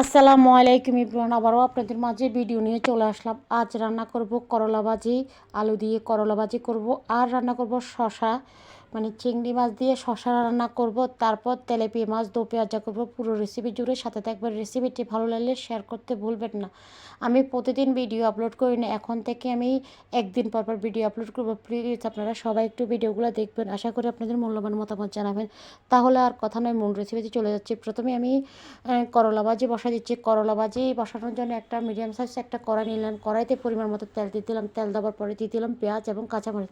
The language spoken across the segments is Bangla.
আসসালামু আলাইকুম ইব্রান, আবারও আপনাদের মাঝে ভিডিও নিয়ে চলে আসলাম। আজ রান্না করব করলা ভাজি আলু দিয়ে করলা ভাজি করব। আর রান্না করব শশা মানে চিংড়ি মাছ দিয়ে শশা রান্না করব, তারপর তেলেপিয়া মাছ, দো পেঁয়াজা করব, পুরো রেসিপি জুড়ে সাথে থাকবে। রেসিপিটি ভালো লাগলে শেয়ার করতে ভুলবেন না। আমি প্রতিদিন ভিডিও আপলোড করি না, এখন থেকে আমি একদিন পর পর ভিডিও আপলোড করব। প্লিজ আপনারা সবাই একটু ভিডিওগুলো দেখবেন। আশা করি আপনাদের মূল্যবান মতামত জানাবেন। তাহলে আর কথা নয়, মূল রেসিপিতে চলে যাচ্ছে। প্রথমে আমি করলা ভাজি বসা দিচ্ছি। করলা ভাজি বসানোর জন্য একটা মিডিয়াম সাইজ একটা কড়াই নিলাম। কড়াইতে পরিমাণ মতো তেল দিয়ে দিলাম তেল দেওয়ার পরে দিয়ে দিলাম পেঁয়াজ এবং কাঁচামরিচ।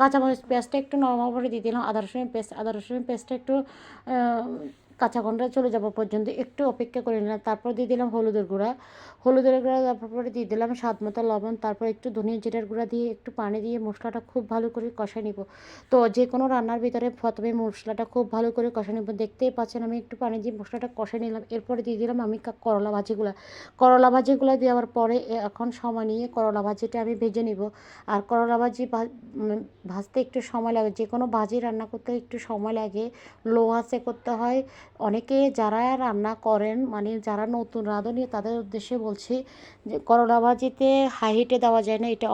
কাঁচামরিচ, পেঁয়াজটা একটু নরম করে দিয়ে দিলাম আদা রসুনের পেস্ট আদা রসুনের পেস্টটা একটু কাঁচা গন্ধটা চলে যাওয়া পর্যন্ত একটু অপেক্ষা করে নিলাম। তারপর দিয়ে দিলাম হলুদের গুঁড়া। হলুদের গুঁড়া তারপরে দিয়ে দিলাম স্বাদ মতো লবণ। তারপর একটু ধনিয়া জিরার গুঁড়া দিয়ে একটু পানি দিয়ে মশলাটা খুব ভালো করে কষা নিব। তো যে কোনো রান্নার ভিতরে প্রথমে মশলাটা খুব ভালো করে কষা নিব। দেখতেই পাচ্ছেন আমি একটু পানি দিয়ে মশলাটা কষা নিলাম। এরপরে দিয়ে দিলাম আমি করলা ভাজিগুলা। করলা ভাজিগুলা দেওয়ার পরে এখন সময় নিয়ে করলা ভাজিটা আমি ভেজে নিব। আর করলা ভাজি ভাজতে একটু সময় লাগে। যে কোনো ভাজি রান্না করতে একটু সময় লাগে। লো আঁচে করতে হয়। অনেকে যারা রান্না করেন মানে যারা নতুন রাঁধুনি, তাদের উদ্দেশ্যে বলছি যে করলা ভাজিতে হাই হিটে দেওয়া যায় না, এটা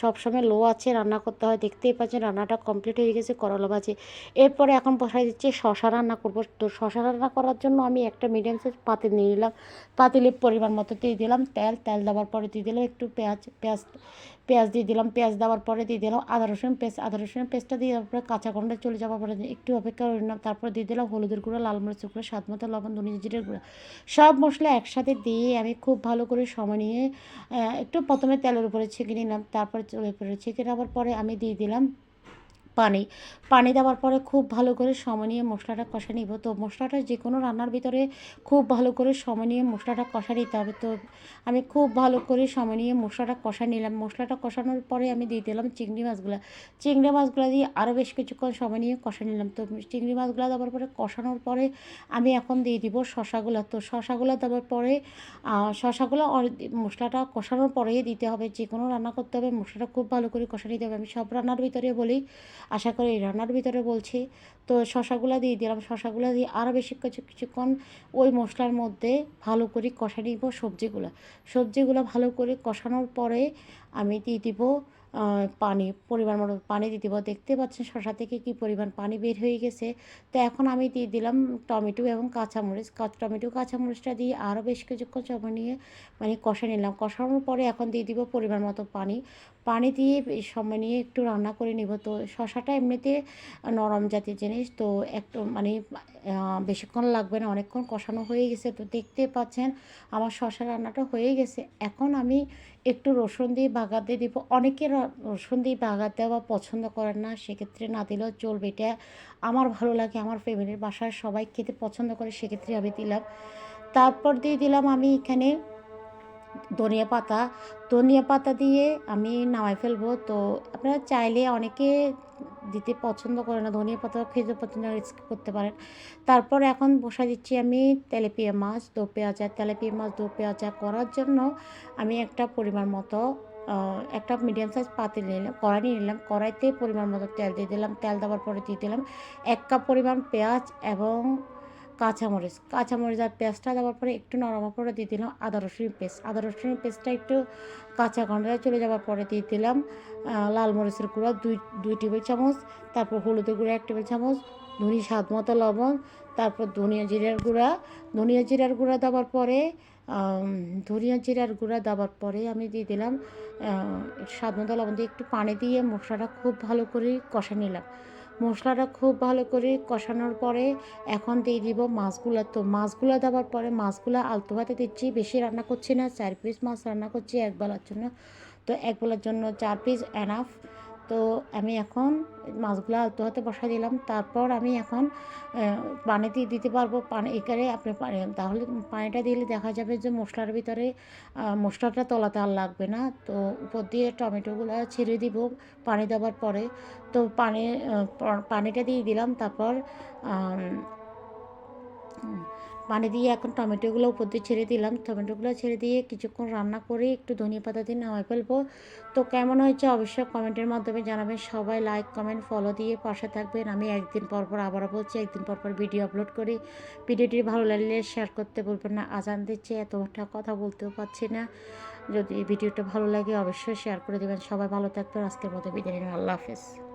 সবসময় লো আছে, রান্না করতে হয়, দেখতেই পাচ্ছেন রান্নাটা কমপ্লিট হয়ে গেছে করলা ভাজি। এরপরে এখন বসাই দিচ্ছি শশা রান্না করব। তো শশা রান্না করার জন্য আমি একটা মিডিয়াম সাইজ পাতিল নিয়ে নিলাম। পাতিলের পরিমাণ মতো দিয়ে দিলাম, তেল তেল দেওয়ার পরে দিয়ে দিলাম একটু পেঁয়াজ পেঁয়াজ পেঁয়াজ দিয়ে দিলাম, পেঁয়াজ দেওয়ার পরে দিয়ে দিলাম আদা রসুন পেস্ট, আদা রসুন পেস্টটা দিয়ে তারপরে কাঁচা গন্ডা চলে যাওয়ার পরে একটু অপেক্ষা করে নিলাম, তারপর দিয়ে দিলাম হলুদের গুঁড়ো, লাল মরিচের গুঁড়ো স্বাদ মতো লবণ ধনিয়া জিরের গুঁড়ো, সব মশলা একসাথে দিয়ে আমি খুব ভালো করে সময় নিয়ে একটু প্রথমে তেলের উপরে ছেঁকে নিলাম, তারপরে চলে উপরে ছেঁকে নেওয়ার পরে আমি দিয়ে দিলাম পানি পানি দেওয়ার পরে খুব ভালো করে সময় নিয়ে মশলাটা কষা নিব। তো মশলাটা যে কোনো রান্নার ভিতরে খুব ভালো করে সময় নিয়ে মশলাটা কষা নিতে হবে। তো আমি খুব ভালো করে সময় নিয়ে মশলাটা কষা নিলাম। মশলাটা কষানোর পরে আমি দিয়ে দিলাম চিংড়ি মাছগুলো। চিংড়ি মাছগুলো দিয়ে আরও বেশ কিছুক্ষণ সময় নিয়ে কষা নিলাম। তো চিংড়ি মাছগুলো দেওয়ার পরে কষানোর পরে আমি এখন দিয়ে দিব শশাগুলো। তো শশাগুলো দেওয়ার পরে শশাগুলো মশলাটা কষানোর পরেই দিতে হবে। যে কোনো রান্না করতে হবে, মশলাটা খুব ভালো করে কষা নিতে হবে। আমি সব রান্নার ভিতরে বলি আশা করি রান্নার ভিতরে বলছি, তো শশাগুলো দিয়ে দিলাম। শশাগুলো দিয়ে আরও বেশি কিছু, কিছুক্ষণ ওই মশলার মধ্যে ভালো করে কষা নিব সবজিগুলো। সবজিগুলো ভালো করে কষানোর পরে আমি দিয়ে দিব পানি, পরিমাণ মতো পানি দিয়ে দিব। দেখতে পাচ্ছেন শশা থেকে কি পরিমাণ পানি বের হয়ে গেছে। তো এখন আমি দিয়ে দিলাম টমেটো এবং কাঁচামরিচ। টমেটো, কাঁচামরিচটা দিয়ে আরও বেশ কিছুক্ষণ সময় নিয়ে মানে কষা নিলাম। কষানোর পরে এখন দিয়ে দিব পরিমাণ মতো পানি। পানি দিয়ে সময় নিয়ে একটু রান্না করে নিব। তো শশাটা এমনিতে নরম জাতীয় জিনিস। তো একটু মানে বেশিক্ষণ লাগবে না, অনেকক্ষণ কষানো হয়ে গেছে। তো দেখতে পাচ্ছেন আমার শশা রান্নাটা হয়ে গেছে। এখন আমি একটু রসুন দিয়ে দিয়ে দিব। অনেকে দিয়ে বাগার দেওয়া পছন্দ করেন না, সেক্ষেত্রে না দিলেও চলবে। এটা আমার ভালো লাগে, আমার ফ্যামিলির বাসায় সবাই খেতে পছন্দ করে, সেক্ষেত্রে আমি দিলাম। তারপর দিয়ে দিলাম আমি এখানে ধনিয়া পাতা। ধনিয়া পাতা দিয়ে আমি নামাই ফেলব। তো আপনারা চাইলে অনেকে দিতে পছন্দ করে না, ধনিয়া পাতা খেতে পছন্দ করতে পারেন। তারপর এখন বসা দিচ্ছি আমি তেলেপিয়া মাছ, দো পেঁয়াজা। তেলেপিয়া মাছ, দো পেঁয়াজা করার জন্য আমি একটা পরিমাণ মতো একটা মিডিয়াম সাইজ পাতিল নিলাম, কড়াই নিয়ে নিলাম, কড়াইতে পরিমাণ মতো তেল দিয়ে দিলাম, তেল দেওয়ার পরে দিয়ে দিলাম এক কাপ পরিমাণ পেঁয়াজ এবং কাঁচামরিচ। কাঁচামরিচ আর পেঁয়াজটা দেওয়ার পরে একটু নরম পরে দিয়ে দিলাম আদা রসুন পেস্ট। আদা রসুন পেস্টটা একটু কাঁচা গন্ডায় চলে যাওয়ার পরে দিয়ে দিলাম লাল মরিচের গুঁড়া, দুই দুই টেবিল চামচ, তারপর হলুদের গুঁড়া এক টেবিল চামচ ধনি স্বাদ মতো লবণ, তারপর ধনিয়া জিরার গুঁড়া। ধনিয়া জিরার গুঁড়া দেওয়ার পরে ধনিয়া জিরার গুঁড়া দেওয়ার পরে আমি দিয়ে দিলাম স্বাদ মতো লবণ দিয়ে একটু পানি দিয়ে মশলাটা খুব ভালো করে কষা নিলাম। মশলাটা খুব ভালো করে কষানোর পরে এখন দিয়ে দিব মাছগুলো। তো মাছগুলো দেওয়ার পরে মাছগুলো আলতো ভাতে দিচ্ছি, বেশি রান্না করছি না, চার পিস মাছ রান্না করছি, এক বেলার জন্য। তো এক বেলার জন্য চার পিস এনাফ তো আমি এখন মাছগুলো আলতো হাতে বসা দিলাম। তারপর আমি এখন পানি দিয়ে দিতে পারব। পানি এখানে আপনি তাহলে পানিটা দিলে দেখা যাবে যে মশলার ভিতরে মশলাটা তলাতে আর লাগবে না। তো উপর দিয়ে টমেটোগুলো ছেড়ে দিব পানি দেওয়ার পরে। তো পানি পানিটা দিয়ে দিলাম। তারপর পানি দিয়ে এখন টমেটোগুলো উপর দিয়ে ছেড়ে দিলাম। টমেটোগুলো ছেড়ে দিয়ে কিছুক্ষণ রান্না করে একটু ধনিয়া পাতা দিয়ে নামাই ফেলব। তো কেমন হয়েছে অবশ্যই কমেন্টের মাধ্যমে জানাবেন। সবাই লাইক, কমেন্ট ফলো দিয়ে পাশে থাকবেন। আমি একদিন পর পর আবারও বলছি, একদিন পর পর ভিডিও আপলোড করি। ভিডিওটি ভালো লাগলে শেয়ার করতে বলবেন না। আজান দিচ্ছে, এতটা কথা বলতেও পারছি না। যদি ভিডিওটা ভালো লাগে অবশ্যই শেয়ার করে দেবেন। সবাই ভালো থাকবেন। আজকের মতো বিদায় আল্লাহ হাফেজ।